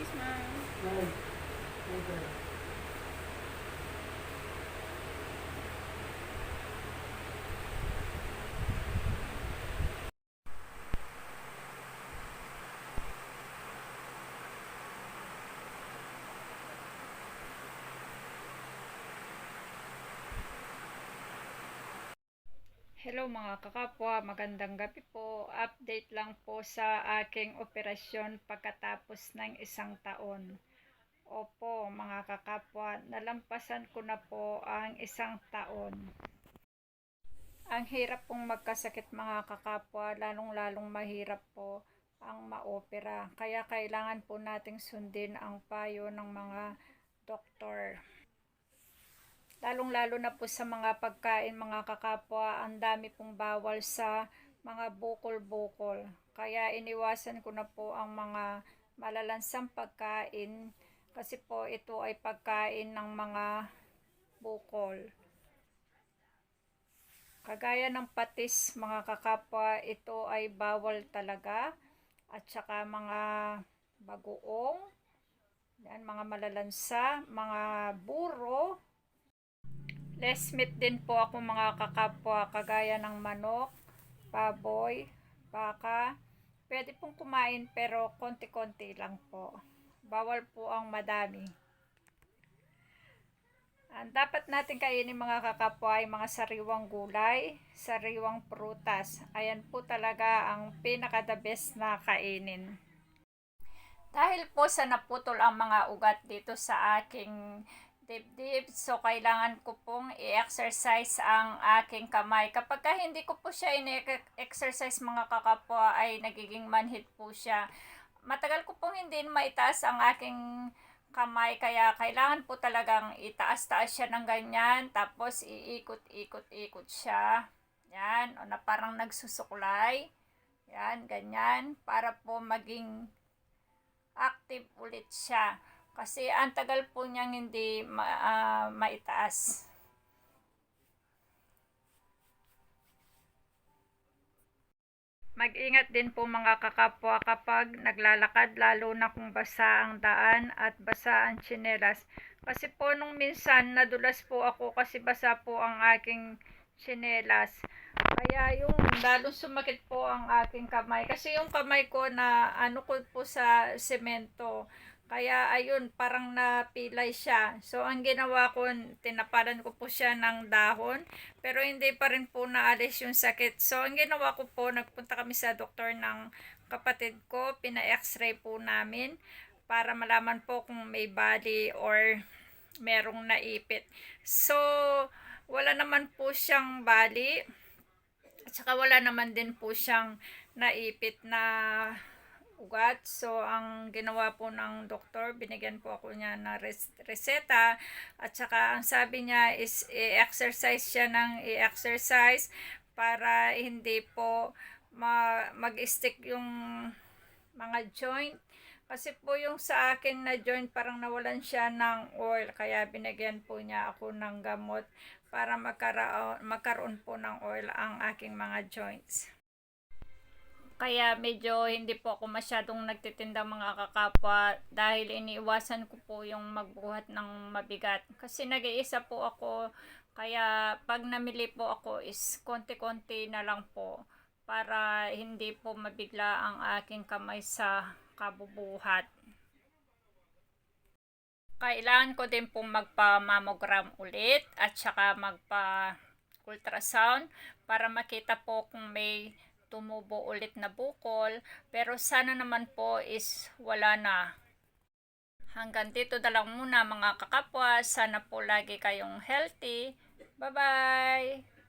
is. No. Okay. Hello mga kakapwa, magandang gabi po. Update lang po sa aking operasyon pagkatapos ng isang taon. Opo mga kakapwa, nalampasan ko na po ang isang taon. Ang hirap pong magkasakit mga kakapwa, lalong-lalong mahirap po ang maopera. Kaya kailangan po nating sundin ang payo ng mga doktor. Lalong-lalo na po sa mga pagkain mga kakapwa, ang dami pong bawal sa mga bukol-bukol. Kaya iniwasan ko na po ang mga malalansang pagkain kasi po ito ay pagkain ng mga bukol. Kagaya ng patis mga kakapwa, ito ay bawal talaga. At saka mga bagoong, yan, mga malalansa, mga buro, Less meat din po ako mga kakapwa, kagaya ng manok, baboy, baka. Pwede pong kumain pero konti-konti lang po. Bawal po ang madami. Ang dapat natin kainin mga kakapwa ay mga sariwang gulay, sariwang prutas. Ayan po talaga ang pinaka the best na kainin. Dahil po sa naputol ang mga ugat dito sa aking dibdib. So, kailangan ko pong i-exercise ang aking kamay. Kapag ka hindi ko po siya in-exercise mga kakapwa, ay nagiging manhid po siya. Matagal ko pong hindi maitaas ang aking kamay, kaya kailangan po talagang itaas-taas siya ng ganyan, tapos iikot-ikot-ikot siya. Yan, o na parang nagsusuklay. Yan, ganyan, para po maging active ulit siya. Kasi ang tagal po niyang hindi ma, ah, maitaas. Mag-ingat din po mga kakapwa kapag naglalakad lalo na kung basa ang daan at basa ang tsinelas. Kasi po nung minsan nadulas po ako kasi basa po ang aking tsinelas. Kaya yung lalong sumakit po ang aking kamay. Kasi yung kamay ko na ano ko po sa semento. Kaya ayun, parang napilay siya. So ang ginawa ko, tinapalan ko po siya ng dahon. Pero hindi pa rin po naalis yung sakit. So ang ginawa ko po, nagpunta kami sa doktor ng kapatid ko. Pina-x-ray po namin para malaman po kung may body or merong naipit. So wala naman po siyang bali. At saka wala naman din po siyang naipit na ugat. So, ang ginawa po ng doktor, binigyan po ako niya ng res- reseta. At saka, ang sabi niya is i-exercise siya ng i-exercise para hindi po ma- mag-stick yung mga joint. Kasi po yung sa akin na joint parang nawalan siya ng oil. Kaya binigyan po niya ako ng gamot para magkaroon, magkaroon po ng oil ang aking mga joints. Kaya medyo hindi po ako masyadong nagtitinda mga kakapwa dahil iniiwasan ko po yung magbuhat ng mabigat. Kasi nag-iisa po ako kaya pag namili po ako is konti-konti na lang po para hindi po mabigla ang aking kamay sa kabubuhat. Kailangan ko din pong magpa-mammogram ulit at saka magpa-ultrasound para makita po kung may tumubo ulit na bukol. Pero sana naman po is wala na. Hanggang dito na lang muna mga kakapwa. Sana po lagi kayong healthy. Bye-bye!